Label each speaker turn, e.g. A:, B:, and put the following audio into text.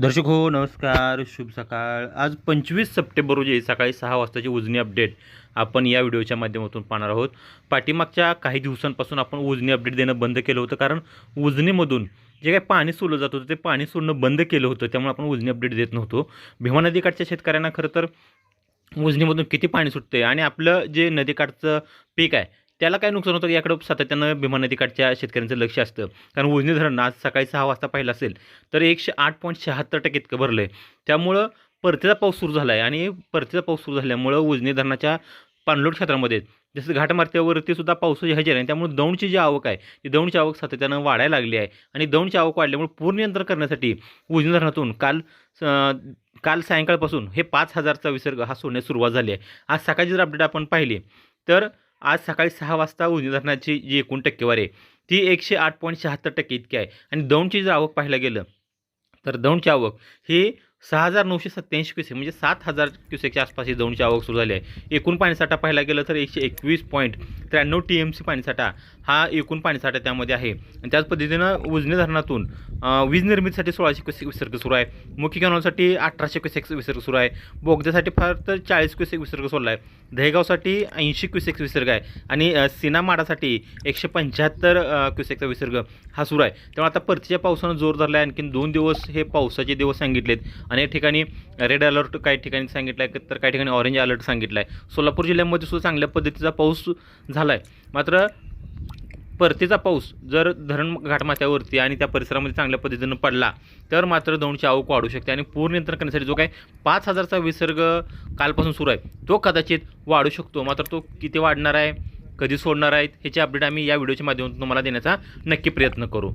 A: दर्शक हो नमस्कार शुभ सकाळ. आज पंचवीस सप्टेंबर रोजी सकाळी सहा वाजताची उजनी अपडेट आपण या व्हिडिओच्या माध्यमातून पाहणार आहोत. पाठीमागच्या काही दिवसांपासून आपण उजनी अपडेट देणं बंद केलं होतं कारण उजनीमधून जे काही पाणी सोडलं जात होतं ते पाणी सोडणं बंद केलं होतं त्यामुळे आपण उजनी अपडेट देत नव्हतो. भीमा नदीकाठच्या शेतकऱ्यांना खरं तर उजनीमधून किती पाणी सुटते आणि आपलं जे नदीकाठचं पीक आहे त्याला काय नुकसान होतं? याकडं सातत्यानं भीमा नदीकाठच्या शेतकऱ्यांचं लक्ष असतं. कारण उजनी धरण आज सकाळी सहा वाजता पाहिलं असेल तर एकशे आठ पॉईंट शहात्तर टक्के इतकं भरलं आहे त्यामुळं परतीचा पाऊस सुरू झाला आहे आणि परतीचा पाऊस सुरू झाल्यामुळं उजनी धरणाच्या पाणलोट क्षेत्रामध्ये जसं घाटमार्गावरती सुद्धा पाऊस हजेरी आहे त्यामुळे दौंडची जी आवक आहे ती दौंडची आवक सातत्यानं वाढायला लागली आहे. आणि दौंडची आवक वाढल्यामुळे पूर्ण नियंत्रण करण्यासाठी उजनी धरणातून काल काल सायंकाळपासून हे पाच हजारचा विसर्ग हा सोडण्यास सुरुवात झाली आहे. आज सकाळची जर अपडेट आपण पाहिली तर आज सकाळी सहा वाजता उजनी धरणाची जी एकूण टक्केवारी आहे ती एकशे आठ पॉईंट शहात्तर टक्के इतकी आहे. आणि दौंडची जर आवक पाहायला गेलं तर दौंडची आवक ही सहा हजार नऊशे सत्त्याऐंशी क्युसेक म्हणजे सात हजार क्युसेकच्या आसपास ही दौंडची आवक सुरू झाली आहे. एकूण पाणीसाठा पाहायला गेलं तर एकशे एकवीस पॉईंट त्र्याण्णव टी एम सी पाणीसाठा हा एकूण पाणीसाठा त्यामध्ये आहे. आणि त्याच पद्धतीनं उजनी धरणातून वीज निर्मितीसाठी सोळाशे क्युसेक विसर्ग सुरू आहे. मुख्य कॅनॉलसाठी अठराशे क्युसेक विसर्ग सुरू आहे. बोगद्यासाठी फार तर चाळीस क्युसेक विसर्ग सोडला आहे दहेगावसाठी ऐंशी क्युसेक विसर्ग आहे. आणि सिनामाडासाठी एकशे पंच्याहत्तर क्युसेकचा विसर्ग हा सुरू आहे. त्यामुळे आता परतीच्या पावसानं जोर धरला आहे आणखीन दोन दिवस हे पावसाचे दिवस सांगितलेत. अनेक ठिकाणी रेड अलर्ट काही ठिकाणी सांगितलं आहे तर काही ठिकाणी ऑरेंज अलर्ट सांगितलं आहे सोलापूर जिल्ह्यामध्ये सुद्धा चांगल्या पद्धतीचा पाऊस झाला आहे मात्र परतीचा पाऊस जर धरण घाटमाथ्यावरती आणि त्या परिसरामध्ये चांगल्या पद्धतीनं पडला तर मात्र दौंडची आवक वाढू शकते आणि पूर नियंत्रण करण्यासाठी जो काही पाच हजारचा विसर्ग कालपासून सुरू आहे तो कदाचित वाढू शकतो. मात्र तो किती वाढणार आहे कधी सोडणार आहेत ह्याचे अपडेट आम्ही या व्हिडिओच्या माध्यमातून तुम्हाला देण्याचा नक्की प्रयत्न करू.